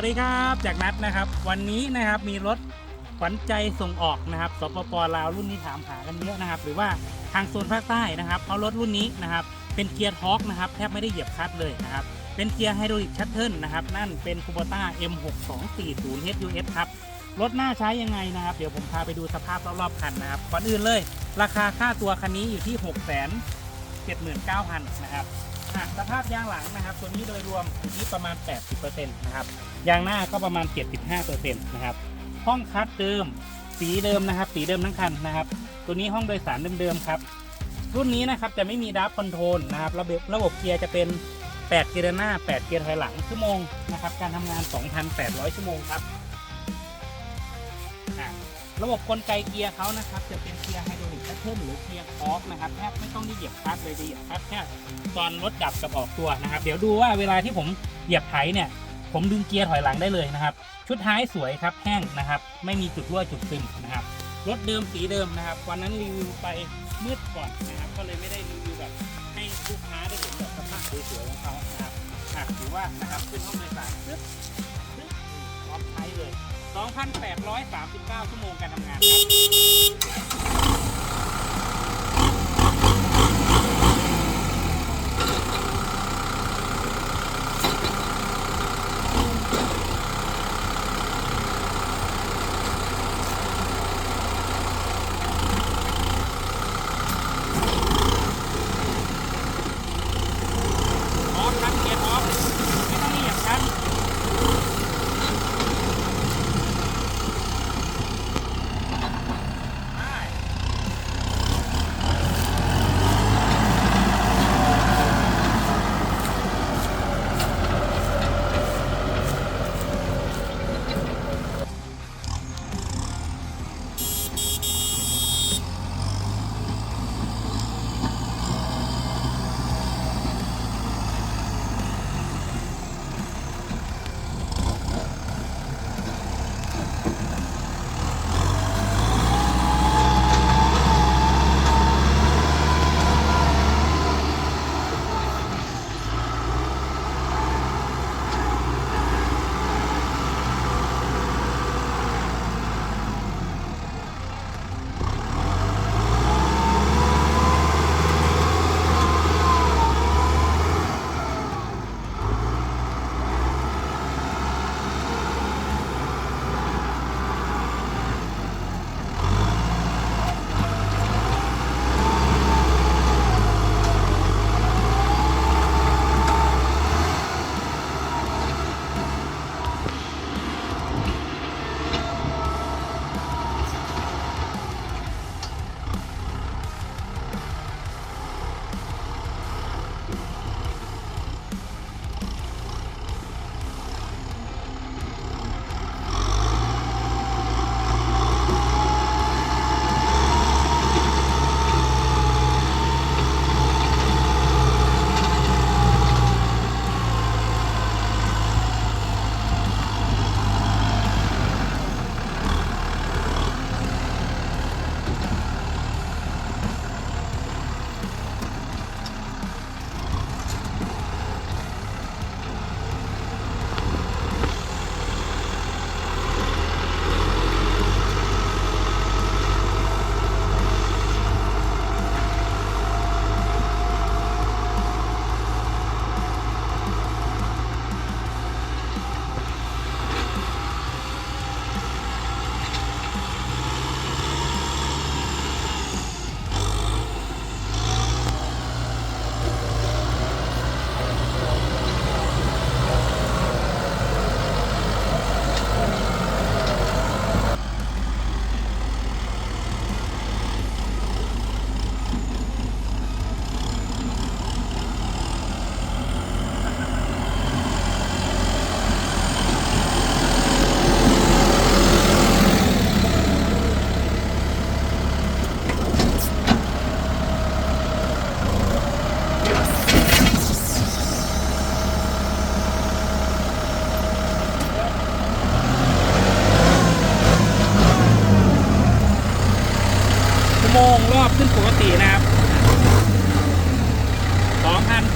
สวัสดีครับจากนัดนะครับ วันนี้นะครับมีรถขวัญใจส่งออกนะครับสปปลาวรุ่นนี้ถามหากันเยอะนะครับ หรือว่าทางโซนภาคใต้นะครับเอารถรุ่นนี้นะครับ เป็นเกียร์ทอกนะครับ แทบไม่ได้เหยียบคลัตช์เลยนะครับ เป็นเกียร์ไฮดรอลิกชัตเทิลนะครับ นั่นเป็นคูโบต้า M6240 HUS ครับรถหน้าใช้ยังไงนะครับ เดี๋ยวผมพาไปดูสภาพรอบๆคันนะครับก่อนอื่นเลย ราคาค่าตัวคันนี้อยู่ที่ 6 7 9 0 0 0นะครับ อะสภาพยางหลังนะครับ ตัวนี้โดยรวมอยู่ที่ประมาณ 80%นะครับ ยางหน้าก็ประมาณ 75%นะครับ ห้องคัดเดิม สีเดิมนะครับ สีเดิมทั้งคันนะครับ ตัวนี้ห้องโดยสารเดิมๆครับ รุ่นนี้นะครับจะไม่มีดับคอนโทรลนะครับ ระบบระบบเกียร์จะเป็น 8 เกียร์หน้า 8 เกียร์ถอยหลังชั่วโมงนะครับ การทำงาน 2,800 ชั่วโมงครับ ระบบกลไกเกียร์เขานะครับ จะเป็นเกียร์ไฮ เทิร์นหรือเกียร์ออฟนะครับแทบไม่ต้องได้เหยียบคลัตช์เลยจะเหยียบคลัตช์แค่ตอนรถดับกับออกตัวนะครับ เดี๋ยวดูว่าเวลาที่ผมเหยียบไถเนี่ย ผมดึงเกียร์ถอยหลังได้เลยนะครับ ชุดท้ายสวยครับแห้งนะครับ ไม่มีจุดรั่วจุดซึมนะครับรถเดิมสีเดิมนะครับ วันนั้นรีวิวไปมืดก่อนนะครับ ก็เลยไม่ได้รีวิวแบบให้ลูกค้าได้เห็นแบบสภาพสวยๆของเขานะครับถือว่านะครับขึ้นห้องโดยสารปึ๊บปึ๊บพร้อมใช้เลย 2,839 ชั่วโมงการทำงานครับ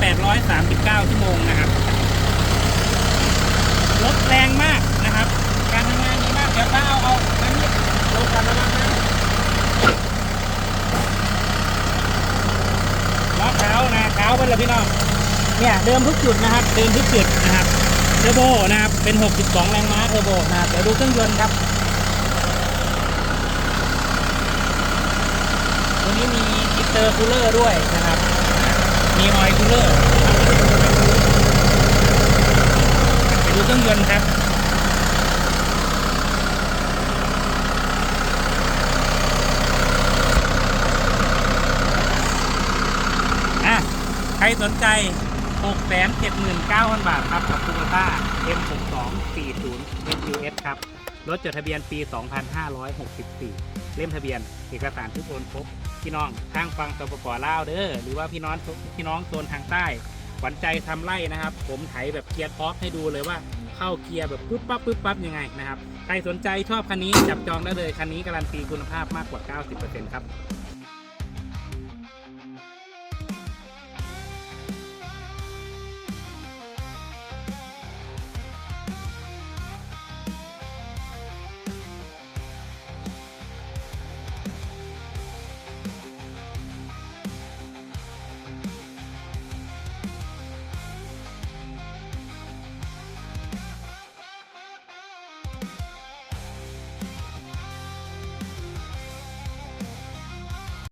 839 ชั่วโมงนะครับ รถแรงมากนะครับ การทำงานดีมาก เดี๋ยวป้าเอาเอาอันนี้ลงก่อนนะครล้อเท้านะเท้าเป็นอะไรพี่น้อง เนี่ยเดิมทุกจุดนะครับ เดิมทุกจุดนะครับ เทอร์โบนะครับ เป็น 62 แรงม้าเทอร์โบนะเดี๋ยวดูเครื่องยนต์ครับตัวนี้มีอินเตอร์คูลเลอร์ด้วยนะครับ มีออยล์คูลเลอร์ไปดูเครื่องยนต์ครับอะใครสนใจ 679,000 บาทครับ กับคู b ต้า M6240 SUS ครับ รถจดทะเบียนปี 2564 เล่มทะเบียน เอกสารทุกโอนครบ พี่น้องทางฟังสปปลาวเด้อหรือว่าพี่น้องพี่น้องโซนทางใต้ขวัญใจทำไร่นะครับ ผมไถแบบเกียร์ท็อปให้ดูเลยว่าเข้าเกียร์แบบปึ๊บปั๊บปึ๊บปั๊บยังไงนะครับใครสนใจชอบคันนี้จับจองได้เลยคันนี้การันตีคุณภาพมากกว่า 90%ครับ